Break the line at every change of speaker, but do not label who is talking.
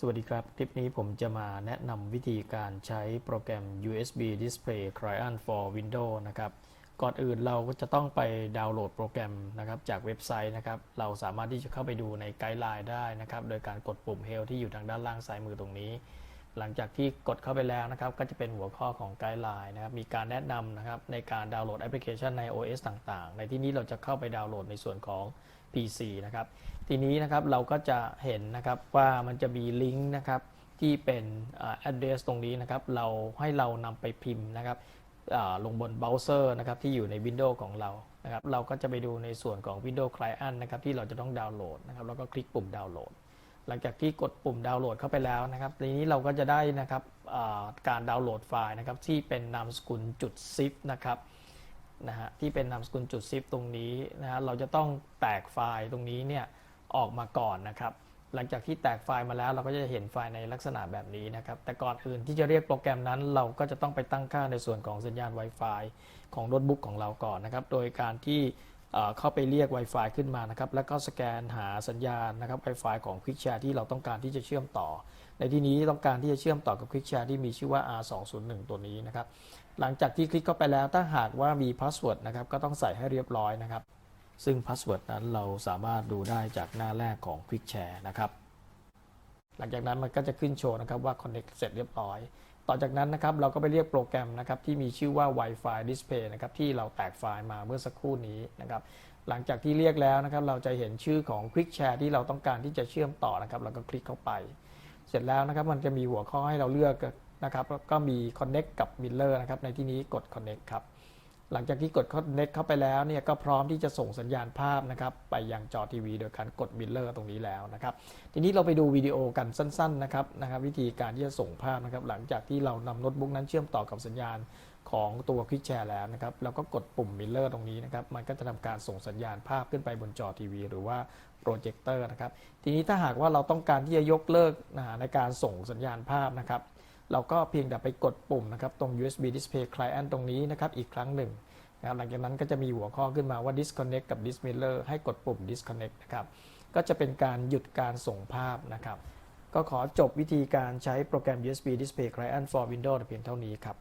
สวัสดีครับ คลิปนี้ผมจะมาแนะนำวิธีการใช้โปรแกรม USB Display Client for Windows นะครับ ก่อนอื่นเราก็จะต้องไปดาวน์โหลดโปรแกรมนะครับจากเว็บไซต์นะครับ เราสามารถที่จะเข้าไปดูในไกด์ไลน์ได้นะครับ โดยการกดปุ่ม Help ที่อยู่ทางด้านล่างซ้ายมือตรงนี้ หลังจากที่กดเข้าไปแล้วนะครับ ก็จะเป็นหัวข้อของไกด์ไลน์นะครับ มีการแนะนำนะครับในการดาวน์โหลดแอปพลิเคชันใน OS ต่างๆ ในที่นี้เราจะเข้าไปดาวน์โหลดในส่วนของ PC นะครับ ทีนี้นะครับเราก็จะเห็นนะครับว่ามันจะมีลิงก์นะครับที่เป็นอ่า address ตรงนี้นะครับ เราให้เรานำไปพิมพ์นะครับอ่าลงบนเบราว์เซอร์นะครับที่อยู่ใน Windows ของเรานะครับ เราก็จะไปดูในส่วนของ Windows Client นะครับที่เราจะต้องดาวน์โหลดนะครับ แล้วก็คลิกปุ่มดาวน์โหลด หลังจากที่กดปุ่มดาวน์โหลดเข้าไปแล้วนะครับทีนี้เราก็จะได้นะครับการดาวน์โหลดไฟล์นะครับที่เป็นนามสกุลจุด zip นะครับนะฮะที่เป็นนามสกุลจุด zip ตรงนี้นะฮะเราจะต้องแตกไฟล์ตรงนี้เนี่ยออกมาก่อนนะครับ หลังจากที่แตกไฟล์มาแล้วเราก็จะเห็นไฟล์ในลักษณะแบบนี้นะครับ แต่ก่อนอื่นที่จะเรียกโปรแกรมนั้นเราก็จะต้องไปตั้งค่าในส่วนของสัญญาณ Wi-Fi ของโน้ตบุ๊กของเราก่อนนะครับ โดยการที่ เข้าไปเรียก Wi-Fi ขึ้นมานะครับแล้วก็สแกนหาสัญญาณนะครับ Wi-Fi ของ QuickShare ที่เราต้องการที่จะเชื่อมต่อ ในที่นี้ต้องการที่จะเชื่อมต่อกับ QuickShare ที่มีชื่อว่า R201 ตัวนี้นะครับหลังจากที่คลิกเข้าไปแล้วถ้าหากว่ามีพาสเวิร์ดนะครับก็ต้องใส่ให้เรียบร้อยนะครับ ซึ่งพาสเวิร์ดนั้นเราสามารถดูได้จากหน้าแรกของ QuickShare นะครับหลังจากนั้นมันก็จะขึ้นโชว์นะครับว่า Connect เสร็จเรียบร้อย ต่อจากนั้นนะครับเราก็ไปเรียกโปรแกรมนะครับที่มีชื่อว่า Wi-Fi Display นะครับที่เราแตกไฟล์มาเมื่อสักครู่นี้นะครับหลังจากที่เรียกแล้วนะครับเราจะเห็นชื่อของ Quick Share ที่เราต้องการที่จะเชื่อมต่อนะครับเราก็คลิกเข้าไป เสร็จแล้วนะครับมันจะมีหัวข้อให้เราเลือกนะครับแล้วก็มี Connect กับ Miller นะครับในที่นี้กด Connect ครับ หลังจากที่กด Connect เข้าไปแล้วเนี่ยก็พร้อมที่จะส่งสัญญาณภาพนะครับไปยังจอทีวีโดยการกด Miller ตรงนี้แล้วนะครับ ทีนี้เราไปดูวิดีโอกันสั้นๆนะครับนะครับ วิธีการที่จะส่งภาพนะครับ หลังจากที่เรานำโน้ตบุ๊กนั้นเชื่อมต่อกับสัญญาณของตัว Quick Share แล้วนะครับเราก็กดปุ่ม Miller ตรงนี้นะครับ มันก็จะทำการส่งสัญญาณภาพขึ้นไปบนจอทีวี หรือว่าโปรเจคเตอร์นะครับ ทีนี้ถ้าหากว่าเราต้องการที่จะยกเลิกในการส่งสัญญาณภาพนะครับ เราก็เพียงแต่ไปกดปุ่มนะครับตรง USB Display Client ตรงนี้นะครับอีกครั้งหนึ่งนะครับหลังจากนั้นก็จะมีหัวข้อขึ้นมาว่า Disconnect กับ Dismiller ให้กดปุ่ม Disconnect นะครับ ก็จะเป็นการหยุดการส่งภาพนะครับ ก็ขอจบวิธีการใช้โปรแกรม USB Display Client for Windows เพียงเท่านี้ครับ